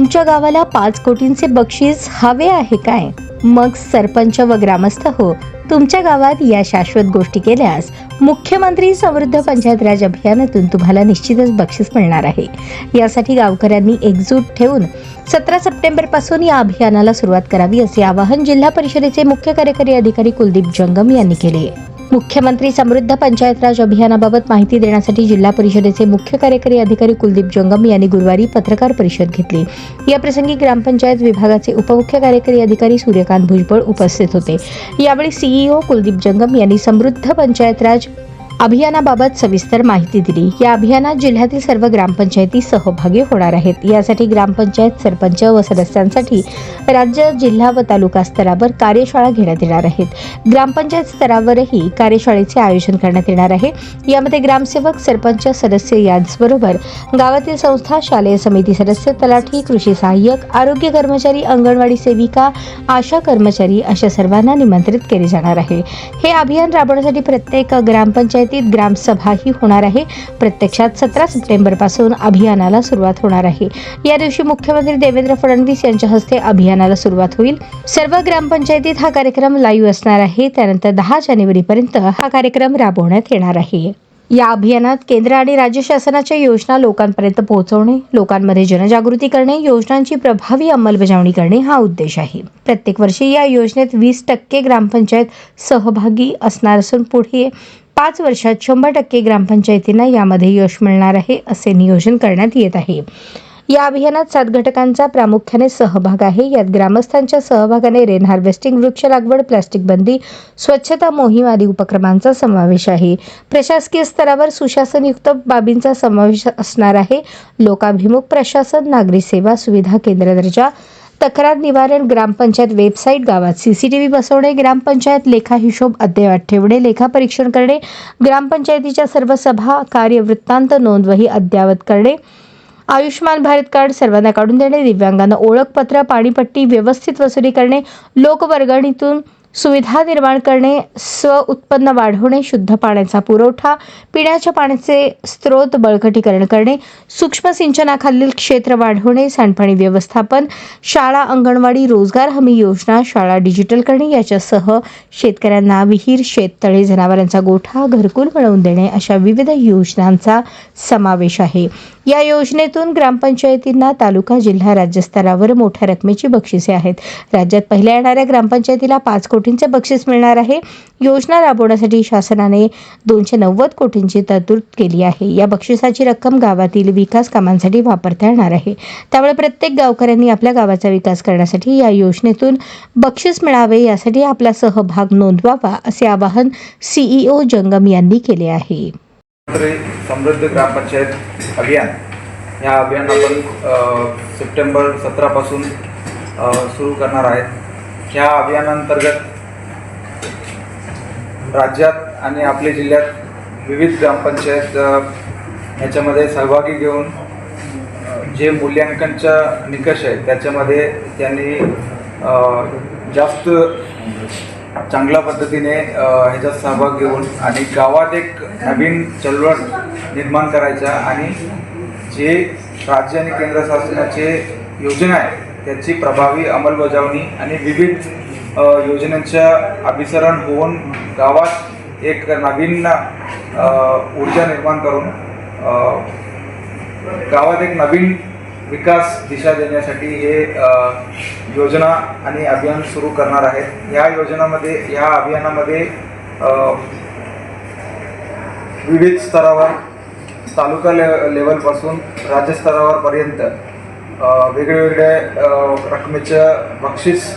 तुमच्या गावाला पाच कोटींचे बक्षीस हवे आहे काय? मग सरपंच व ग्रामस्थ हो तुमच्या गावात या शाश्वत गोष्टी केल्यास मुख्यमंत्री समृद्ध पंचायत राज अभियानातून तुम्हाला निश्चितच बक्षीस मिळणार आहे. यासाठी गावकऱ्यांनी एकजूट ठेवून सतरा सप्टेंबरपासून या अभियानाला सुरुवात करावी असे आवाहन जिल्हा परिषदेचे मुख्य कार्यकारी अधिकारी कुलदीप जंगम यांनी केले मुख्यमंत्री समृद्ध पंचायत राज अभियानाबाबत माहिती देण्यासाठी जिल्हा परिषदेचे मुख्य कार्यकारी अधिकारी कुलदीप जंगम यांनी गुरुवारी पत्रकार परिषद घेतली. याप्रसंगी ग्रामपंचायत विभागाचे उपमुख्य कार्यकारी अधिकारी सूर्यकांत भुजबळ उपस्थित होते. यावेळी सीईओ कुलदीप जंगम यांनी समृद्ध पंचायत राज अभियानाबाबत सविस्तर माहिती दिली. या अभियानात जिल्ह्यातील सर्व ग्रामपंचायती सहभागी होणार आहेत. यासाठी ग्रामपंचायत सरपंच व सदस्यांसाठी राज्य जिल्हा व तालुका स्तरावर कार्यशाळा घेण्यात येणार आहेत. ग्रामपंचायत स्तरावरही कार्यशाळेचे आयोजन करण्यात येणार आहे. यामध्ये ग्रामसेवक सरपंच सदस्य याचबरोबर गावातील संस्था शालेय समिती सदस्य तलाठी कृषी सहाय्यक आरोग्य कर्मचारी अंगणवाडी सेविका आशा कर्मचारी अशा सर्वांना निमंत्रित केले जाणार आहे. हे अभियान राबवण्यासाठी प्रत्येक ग्रामपंचायत ग्रामपंचायतीत ग्रामसभाही होणार आहे. प्रत्यक्षात सतरा सप्टेंबरपासून अभियानाला सुरुवात होणार आहे. या दिवशी मुख्यमंत्री देवेंद्र फडणवीस यांच्या हस्ते अभियानाला सुरुवात होईल. सर्व ग्रामपंचायतीत हा कार्यक्रम लाईव्ह असणार आहे. त्यानंतर दहा जानेवारी पर्यंत हा कार्यक्रम राबवण्यात येणार आहे. या अभियानात केंद्र आणि राज्य शासनाच्या योजना लोकांपर्यंत पोहोचवणे लोकांमध्ये जनजागृती करणे योजनांची प्रभावी अंमलबजावणी करणे हा उद्देश आहे. प्रत्येक वर्षी या योजनेत वीस टक्के ग्रामपंचायत सहभागी असणार असून पुढे पाच वर्षात शंभर टक्के ग्रामपंचायतींना यामध्ये यश मिळणार आहे असे नियोजन करण्यात येत आहे. या अभियानात सात घटकांचा प्रामुख्याने सहभाग आहे. यात ग्रामस्थांच्या सहभागाने रेन हार्वेस्टिंग वृक्ष लागवड प्लास्टिक बंदी स्वच्छता मोहीम आदी उपक्रमांचा समावेश आहे. प्रशासकीय स्तरावर सुशासनयुक्त बाबींचा समावेश असणार आहे. लोकाभिमुख प्रशासन नागरी सेवा सुविधा केंद्र दर्जा तक्रार निवारण ग्रामपंचायत वेबसाईट गावात सीसीटीव्ही बसवणे ग्रामपंचायत लेखा हिशोब अद्ययावत ठेवणे लेखा परीक्षण करणे ग्रामपंचायतीच्या सर्व सभा कार्यवृत्तांत नोंदवही अद्ययावत करणे. आयुष्यमान भारत कार्ड सर्वांना काढून देणे दिव्यांगांना ओळखपत्र पाणीपट्टी व्यवस्थित वसुली करणे लोकवर्गणीतून सुविधा निर्माण करणे स्व उत्पन्न वाढवणे शुद्ध पाण्याचा पुरवठा पिण्याच्या पाण्याचे स्रोत बळकटीकरण करणे सूक्ष्म सिंचनाखालील क्षेत्र वाढवणे सांडपाणी व्यवस्थापन शाळा अंगणवाडी रोजगार हमी योजना शाळा डिजिटल करणे याच्यासह शेतकऱ्यांना विहीर शेततळे जनावरांचा गोठा घरकुल मिळवून देणे अशा विविध योजनांचा समावेश आहे. या योजनेतून ग्रामपंचायतींना तालुका जिल्हा राज्यस्तरावर मोठ्या रकमेची बक्षिसे आहेत. राज्यात पहिल्या येणाऱ्या ग्रामपंचायतीला पाच कोटींचे बक्षीस मिळणार आहे. योजना राबवण्यासाठी शासनाने दोनशे नव्वद कोटींची तरतूद केली आहे. या बक्षिसाची रक्कम गावातील विकास कामांसाठी वापरता येणार आहे. त्यामुळे प्रत्येक गावकऱ्यांनी आपल्या गावाचा विकास करण्यासाठी या योजनेतून बक्षीस मिळावे यासाठी आपला सहभाग नोंदवावा असे आवाहन सीईओ जंगम यांनी केले आहे. समृद्ध ग्रामपंचायत अभियान. या अभियान आपण सप्टेंबर सतरापासून सुरू करणार आहेत. ह्या अभियानांतर्गत राज्यात आणि आपल्या जिल्ह्यात विविध ग्रामपंचायत ह्याच्यामध्ये सहभागी घेऊन जे मूल्यांकनच्या निकष आहेत त्याच्यामध्ये त्यांनी जास्त चांगल्या पद्धतीने ह्याच्यात सहभाग घेऊन आणि गावात एक नवीन चळवळ निर्माण करायच्या आणि जे राज्य आणि केंद्र शासनाचे योजना आहे त्याची प्रभावी अंमलबजावणी आणि विविध योजनांच्या अभिसरण होऊन गावात एक नवीन ऊर्जा निर्माण करून गावात एक नवीन विकास दिशा देण्यासाठी हे योजना आणि अभियान सुरू करणार आहेत. या योजनामध्ये या अभियानामध्ये विविध स्तरावर तालुका ले लेवलपासून राज्यस्तरावरपर्यंत अ, वेगवेगळ्या रकमेचं बक्षीस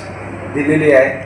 दिलेली आहे.